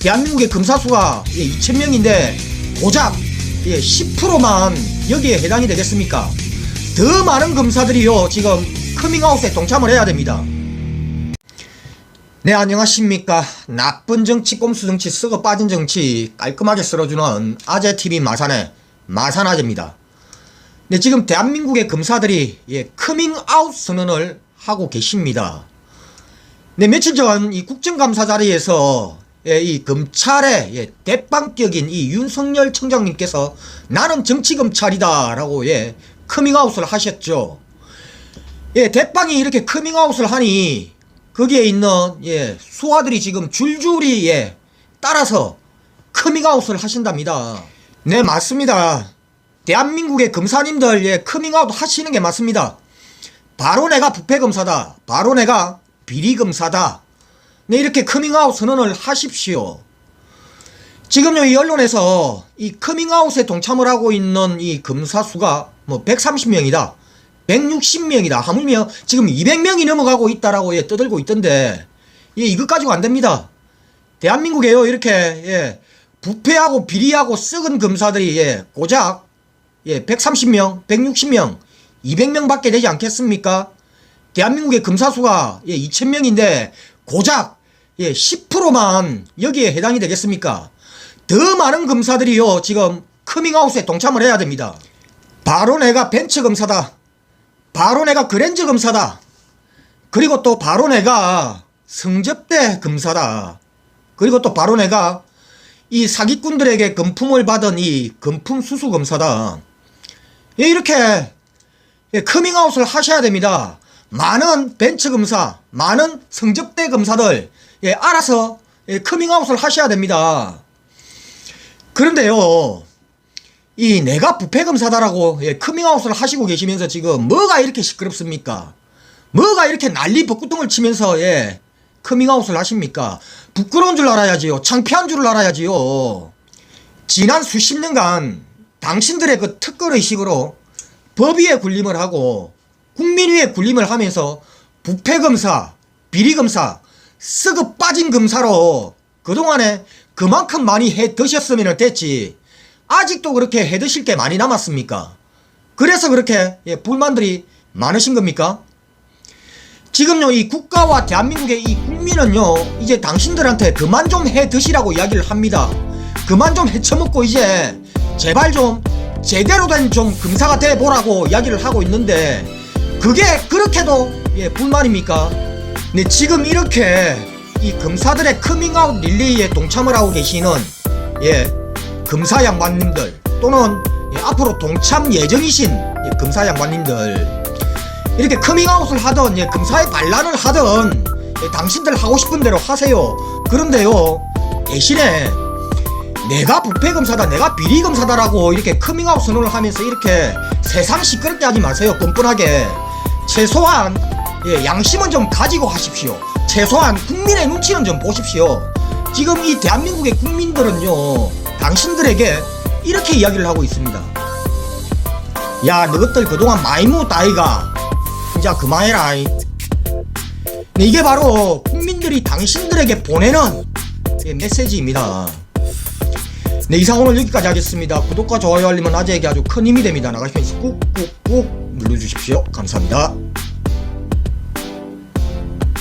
대한민국의 검사 수가 2,000명인데 고작 10%만 여기에 해당이 되겠습니까? 더 많은 검사들이요 지금 커밍아웃에 동참을 해야 됩니다. 네 안녕하십니까 나쁜 정치 꼼수 정치 썩어 빠진 정치 깔끔하게 쓸어주는 아재TV 마산의 마산아재입니다. 네 지금 대한민국의 검사들이 예, 커밍아웃 선언을 하고 계십니다. 네, 며칠 전 이 국정감사 자리에서 예, 이 검찰의 예, 대빵격인 이 윤석열 청장님께서 나는 정치검찰이다라고 예, 커밍아웃을 하셨죠. 예, 대빵이 이렇게 커밍아웃을 하니 거기에 있는 예, 수하들이 지금 줄줄이 예, 따라서 커밍아웃을 하신답니다. 네, 맞습니다. 대한민국의 검사님들 예, 커밍아웃 하시는 게 맞습니다. 바로 내가 부패검사다. 바로 내가 비리검사다. 네, 이렇게 커밍아웃 선언을 하십시오. 지금요, 이 언론에서 이 커밍아웃에 동참을 하고 있는 이 검사 수가 뭐 130명이다. 160명이다. 하물며 지금 200명이 넘어가고 있다라고 예, 떠들고 있던데, 예, 이것 가지고 안 됩니다. 대한민국에요, 이렇게, 예, 부패하고 비리하고 썩은 검사들이, 예, 고작, 예, 130명, 160명, 200명 밖에 되지 않겠습니까? 대한민국의 검사 수가 예, 2,000명인데 고작 예, 10%만 여기에 해당이 되겠습니까? 더 많은 검사들이요, 지금 커밍아웃에 동참을 해야 됩니다. 바로 내가 벤처 검사다. 바로 내가 그랜저 검사다. 그리고 또 바로 내가 성접대 검사다. 그리고 또 바로 내가 이 사기꾼들에게 금품을 받은 이 금품 수수 검사다. 예, 이렇게 예, 커밍아웃을 하셔야 됩니다. 많은 벤처 검사, 많은 성접대 검사들, 예, 알아서 예, 커밍아웃을 하셔야 됩니다. 그런데요, 이 내가 부패 검사다라고 예, 커밍아웃을 하시고 계시면서 지금 뭐가 이렇게 시끄럽습니까? 뭐가 이렇게 난리 벚구통을 치면서 예, 커밍아웃을 하십니까? 부끄러운 줄 알아야지요. 창피한 줄 알아야지요. 지난 수십 년간 당신들의 그 특권 의식으로 법 위에 군림을 하고 국민 위에 군림을 하면서 부패검사, 비리검사, 썩어 빠진 검사로 그동안에 그만큼 많이 해 드셨으면 됐지. 아직도 그렇게 해 드실 게 많이 남았습니까? 그래서 그렇게 예, 불만들이 많으신 겁니까? 지금요, 이 국가와 대한민국의 이 국민은요, 이제 당신들한테 그만 좀 해 드시라고 이야기를 합니다. 그만 좀 헤쳐먹고 이제 제발 좀 제대로 된좀 검사가 돼 보라고 이야기를 하고 있는데 그게 그렇게도 예, 불만입니까? 네, 지금 이렇게 이 검사들의 커밍아웃 릴레이에 동참을 하고 계시는 예, 검사 양반님들 또는 예, 앞으로 동참 예정이신 예, 검사 양반님들 이렇게 커밍아웃을 하던 예, 검사의 반란을 하던 예, 당신들 하고 싶은 대로 하세요. 그런데요 대신에 내가 부패검사다 내가 비리검사다라고 이렇게 커밍아웃 선언을 하면서 이렇게 세상 시끄럽게 하지 마세요 뻔뻔하게 최소한 예, 양심은 좀 가지고 하십시오. 최소한 국민의 눈치는 좀 보십시오. 지금 이 대한민국의 국민들은요 당신들에게 이렇게 이야기를 하고 있습니다. 야 너희들 그동안 묻다 아이가. 이제 그만해라. 네, 이게 바로 국민들이 당신들에게 보내는 예, 메시지입니다 네 이상 오늘 여기까지 하겠습니다. 구독과 좋아요 알림은 아재에게 아주 큰 힘이 됩니다. 나가시면서 꾹꾹꾹 눌러주십시오. 감사합니다